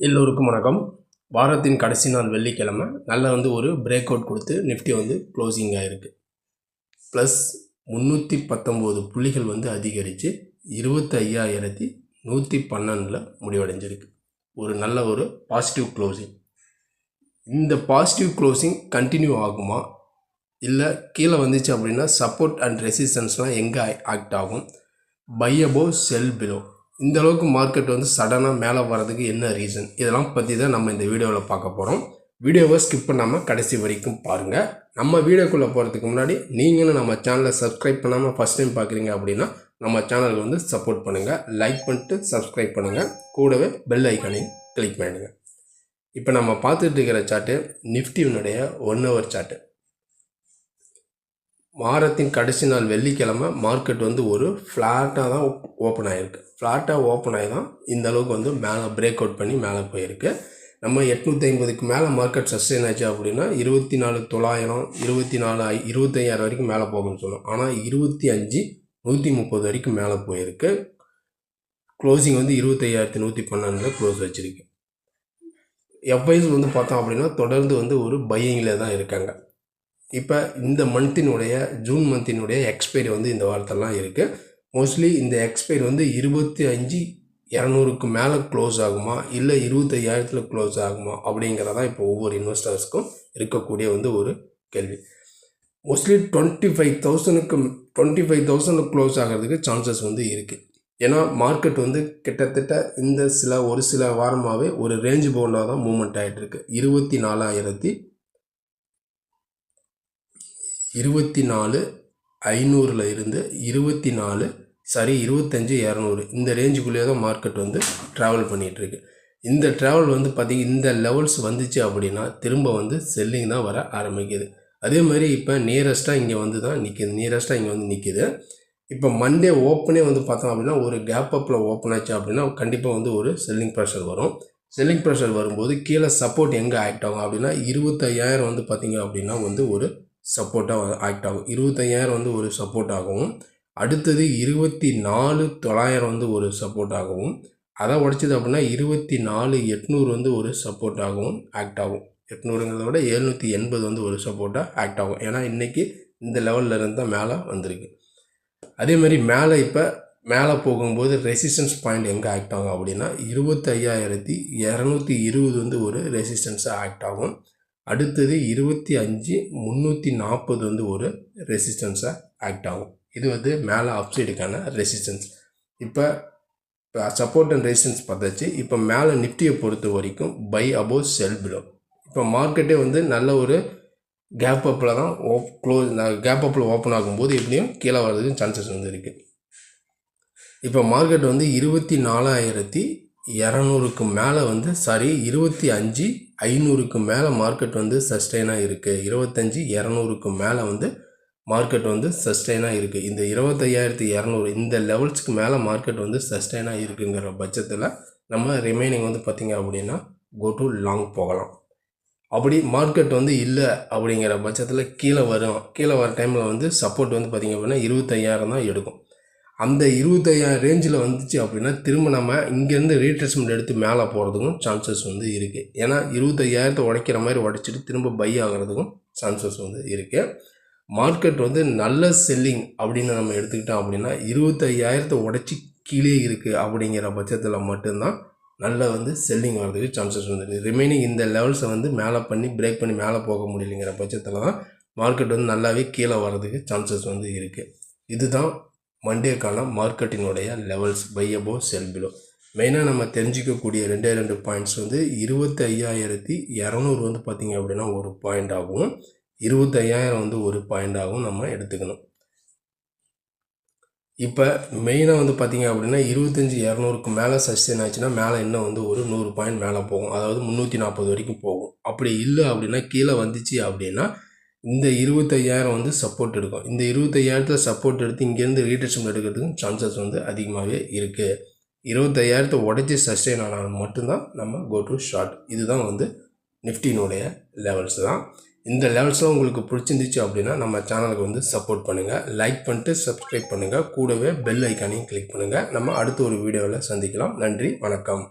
எல்லோருக்கும் வணக்கம். வாரத்தின் கடைசி நாள் வெள்ளிக்கிழமை. நல்லா வந்து ஒரு பிரேக் அவுட் கொடுத்து நிஃப்டி வந்து க்ளோசிங் ஆகிருக்கு ப்ளஸ் முந்நூற்றி பத்தொம்போது புள்ளிகள் வந்து அதிகரித்து இருபத்தி ஐயாயிரத்தி நூற்றி பன்னெண்டில் முடிவடைஞ்சிருக்கு. ஒரு நல்ல ஒரு பாசிட்டிவ் க்ளோசிங் இந்த பாசிட்டிவ் க்ளோசிங் கண்டினியூ ஆகுமா? இல்லை கீழே வந்துச்சு அப்படின்னா சப்போர்ட் அண்ட் ரெசிஸ்டன்ஸ்லாம் எங்கே ஆக்ட் ஆகும்? பை அபோவ் செல் பிலோ இந்த அளவுக்கு மார்க்கெட் வந்து சடனாக மேலே வர்றதுக்கு என்ன ரீசன் இதெல்லாம் பற்றி தான் நம்ம இந்த வீடியோவில் பார்க்க போகிறோம் வீடியோவை ஸ்கிப் பண்ணாமல் கடைசி வரைக்கும் பாருங்கள் நம்ம வீடியோக்குள்ளே போகிறதுக்கு முன்னாடி நீங்களும் நம்ம சேனலை சப்ஸ்கிரைப் பண்ணாமல் ஃபஸ்ட் டைம் பார்க்குறீங்க அப்படின்னா நம்ம சேனலுக்கு வந்து சப்போர்ட் பண்ணுங்கள் லைக் பண்ணிட்டு சப்ஸ்கிரைப் பண்ணுங்கள் கூடவே பெல் ஐக்கானையும் கிளிக் பண்ணிடுங்க. இப்போ நம்ம பார்த்துட்டு இருக்கிற சார்ட்டு நிஃப்டியினுடைய ஒன் ஹவர் சார்ட்டு வாரத்தின் கடைசி நாள் வெள்ளிக்கிழமை மார்க்கெட் வந்து ஒரு ஃப்ளாட்டாக தான் ஓப்பன் ஆகிருக்கு ஃப்ளாட்டாக ஓப்பன் ஆகி தான் இந்த அளவுக்கு வந்து மேலே பிரேக் அவுட் பண்ணி மேலே போயிருக்கு. நம்ம எட்நூற்றி ஐம்பதுக்கு மேலே மார்க்கெட் சஸ்டெயின் ஆச்சு அப்படின்னா இருபத்தி நாலு தொள்ளாயிரம் இருபத்தி நாலு ஐ இருபத்தையாயிரம் வரைக்கும் மேலே போகும்னு சொன்னோம் ஆனால் இருபத்தி அஞ்சு நூற்றி முப்பது வரைக்கும் மேலே போயிருக்கு. க்ளோசிங் வந்து இருபத்தையாயிரத்தி நூற்றி பன்னெண்டில் க்ளோஸ் வச்சுருக்கு. எஃப்ஐஸ் வந்து பார்த்தோம் அப்படின்னா தொடர்ந்து வந்து ஒரு பையிங்கில் தான் இருக்காங்க. இப்போ இந்த மந்த்தினுடைய ஜூன் மந்த்தினுடைய எக்ஸ்பைரி வந்து இந்த வாரத்தெல்லாம் இருக்குது மோஸ்ட்லி இந்த எக்ஸ்பைரி வந்து இருபத்தி அஞ்சு இரநூறுக்கு மேலே க்ளோஸ் ஆகுமா? இல்லை இருபத்தையாயிரத்தில் க்ளோஸ் ஆகுமா? அப்படிங்கிறதான் இப்போ ஒவ்வொரு இன்வெஸ்டர்ஸ்க்கும் இருக்கக்கூடிய வந்து ஒரு கேள்வி. மோஸ்ட்லி டுவெண்ட்டி ஃபைவ் தௌசண்ட்க்கு டுவெண்ட்டி ஃபைவ் தௌசண்ட் க்ளோஸ் ஆகிறதுக்கு சான்சஸ் வந்து இருக்குது ஏன்னா மார்க்கெட் வந்து கிட்டத்தட்ட இந்த சில ஒரு சில வாரமாகவே ஒரு ரேஞ்ச் பவுண்டாக தான் மூவ்மெண்ட் ஆகிட்டு இருக்கு இருபத்தி நாலாயிரத்தி இருபத்தி நாலு ஐநூறில் இருந்து இருபத்தி நாலு சரி இருபத்தஞ்சி இரநூறு. இந்த ரேஞ்சுக்குள்ளேயே தான் மார்க்கெட் வந்து ட்ராவல் பண்ணிகிட்ருக்கு இந்த ட்ராவல் வந்து பார்த்திங்க இந்த லெவல்ஸ் வந்துச்சு அப்படின்னா திரும்ப வந்து செல்லிங் தான் வர ஆரம்பிக்குது. அதே மாதிரி இப்போ நியரஸ்ட்டாக இங்கே வந்து தான் நிற்கிது நியரஸ்ட்டாக இங்கே வந்து நிற்கிது இப்போ மண்டே ஓப்பனே வந்து பார்த்தோம் அப்படின்னா ஒரு கேப் அப்பில் ஓப்பன் ஆச்சு அப்படின்னா கண்டிப்பாக வந்து ஒரு செல்லிங் ப்ரெஷர் வரும். செல்லிங் ப்ரெஷர் வரும்போது கீழே சப்போர்ட் எங்கே ஆக்ட் ஆகும் அப்படின்னா இருபத்தையாயிரம் வந்து பார்த்திங்க அப்படின்னா வந்து ஒரு சப்போர்ட்டாக ஆக்ட் ஆகும். இருபத்தையாயிரம் வந்து ஒரு சப்போர்ட் ஆகவும் அடுத்தது இருபத்தி நாலு தொள்ளாயிரம் வந்து ஒரு சப்போர்ட் ஆகவும் அதை உடைச்சது அப்படின்னா இருபத்தி நாலு எட்நூறு வந்து ஒரு சப்போர்ட் ஆகவும் ஆக்ட் ஆகும். எட்நூறுங்கிறத விட எழுநூற்றி எண்பது வந்து ஒரு சப்போர்ட்டாக ஆக்ட் ஆகும். ஏன்னா இன்றைக்கி இந்த லெவலில் இருந்து தான் மேலே வந்திருக்கு. அதே மாதிரி மேலே இப்போ மேலே போகும்போது ரெசிஸ்டன்ஸ் பாயிண்ட் எங்கே ஆக்ட் ஆகும் அப்படின்னா இருபத்தையாயிரத்தி இரநூத்தி இருபது வந்து ஒரு ரெசிஸ்டன்ஸாக ஆக்ட் ஆகும். அடுத்தது இருபத்தி அஞ்சு முந்நூற்றி நாற்பது வந்து ஒரு ரெசிஸ்டன்ஸாக ஆக்ட் ஆகும். இது வந்து மேலே அப்சைடுக்கான ரெசிஸ்டன்ஸ் இப்போ இப்போ சப்போர்ட் அண்ட் ரெசிஸ்டன்ஸ் பார்த்தாச்சு. இப்போ மேலே நிஃப்டியை பொறுத்த வரைக்கும் பை அபோவ் செல் பிலோ இப்போ மார்க்கெட்டே வந்து நல்ல ஒரு கேப் அப்பில் தான் ஓப் க்ளோஸ் கேப் அப்பில் ஓப்பன் ஆகும்போது எப்படியும் கீழே வர்றதுக்கு சான்சஸ் வந்து இருக்குது இப்போ மார்க்கெட் வந்து இருபத்தி நாலாயிரத்தி இரநூறுக்கு மேலே வந்து சாரி இருபத்தி அஞ்சு ஐநூறுக்கு மேலே மார்க்கெட் வந்து சஸ்டெயினாக இருக்குது இருபத்தஞ்சி இரநூறுக்கு மேலே வந்து மார்க்கெட் வந்து சஸ்டெயினாக இருக்குது இந்த இருபத்தையாயிரத்தி இரநூறு இந்த லெவல்ஸ்க்கு மேலே மார்க்கெட் வந்து சஸ்டெயினாக இருக்குங்கிற பட்சத்தில் நம்ம ரிமைனிங் வந்து பார்த்திங்க அப்படின்னா கோ டு லாங் போகலாம். அப்படி மார்க்கெட் வந்து இல்லை அப்படிங்கிற பட்சத்தில் கீழே வரும். கீழே வர டைமில் வந்து சப்போர்ட் வந்து பார்த்திங்க அப்படின்னா இருபத்தையாயிரம் தான் எடுக்கும். அந்த இருபத்தையாயிரம் ரேஞ்சில் வந்துச்சு அப்படின்னா திரும்ப நம்ம இங்கேருந்து ரீட்ரெஸ்மெண்ட் எடுத்து மேலே போகிறதுக்கும் சான்சஸ் வந்து இருக்குது ஏன்னா இருபத்தையாயிரத்தை உடைக்கிற மாதிரி உடைச்சிட்டு திரும்ப பை ஆகிறதுக்கும் சான்சஸ் வந்து இருக்குது மார்க்கெட் வந்து நல்ல செல்லிங் அப்படின்னு நம்ம எடுத்துக்கிட்டோம் அப்படின்னா இருபத்தையாயிரத்தை உடச்சி கீழே இருக்குது அப்படிங்கிற பட்சத்தில் மட்டும்தான் நல்ல வந்து செல்லிங் வர்றதுக்கு சான்சஸ் வந்து ரிமைனிங் இந்த லெவல்ஸை வந்து மேலே பண்ணி பிரேக் பண்ணி மேலே போக முடியலைங்கிற பட்சத்தில் தான் மார்க்கெட் வந்து நல்லாவே கீழே வர்றதுக்கு சான்சஸ் வந்து இருக்குது இதுதான் மண்டேக்கான மார்க்கெட்டினுடைய levels buy above sell below மெயினாக நம்ம தெரிஞ்சிக்கக்கூடிய ரெண்டே ரெண்டு பாயிண்ட்ஸ் வந்து இருபத்தி ஐயாயிரத்தி இரநூறு வந்து பார்த்திங்க அப்படின்னா ஒரு பாயிண்ட் ஆகும். இருபத்தையாயிரம் வந்து ஒரு பாயிண்ட் ஆகும் நம்ம எடுத்துக்கணும். இப்போ மெயினாக வந்து பார்த்திங்க அப்படின்னா இருபத்தஞ்சி இரநூறுக்கு மேலே சஸ்டெயின் ஆச்சுன்னா மேலே இன்னும் வந்து ஒரு நூறு பாயிண்ட் மேலே போகும். அதாவது முந்நூற்றி நாற்பது வரைக்கும் போகும். அப்படி இல்லை அப்படின்னா கீழே வந்துச்சு அப்படின்னா இந்த இருபத்தையாயிரம் வந்து சப்போர்ட் எடுக்கும். இந்த இருபத்தையாயிரத்தில் சப்போர்ட் எடுத்து இங்கேருந்து ரீடர்ஷன் எடுக்கிறதுக்கும் சான்சஸ் வந்து அதிகமாகவே இருக்குது இருபத்தையாயிரத்தை உடச்சி சஸ்டெயின் ஆனால் மட்டும்தான் நம்ம கோ டு ஷார்ட் இதுதான் வந்து நிஃப்டினுடைய லெவல்ஸ் தான். இந்த லெவல்ஸ்லாம் உங்களுக்கு பிடிச்சிருந்துச்சு அப்படின்னா நம்ம சேனலுக்கு வந்து சப்போர்ட் பண்ணுங்கள் லைக் பண்ணிட்டு சப்ஸ்கிரைப் பண்ணுங்கள் கூடவே பெல் ஐக்கானையும் கிளிக் பண்ணுங்கள் நம்ம அடுத்த ஒரு வீடியோவில் சந்திக்கலாம். நன்றி. வணக்கம்.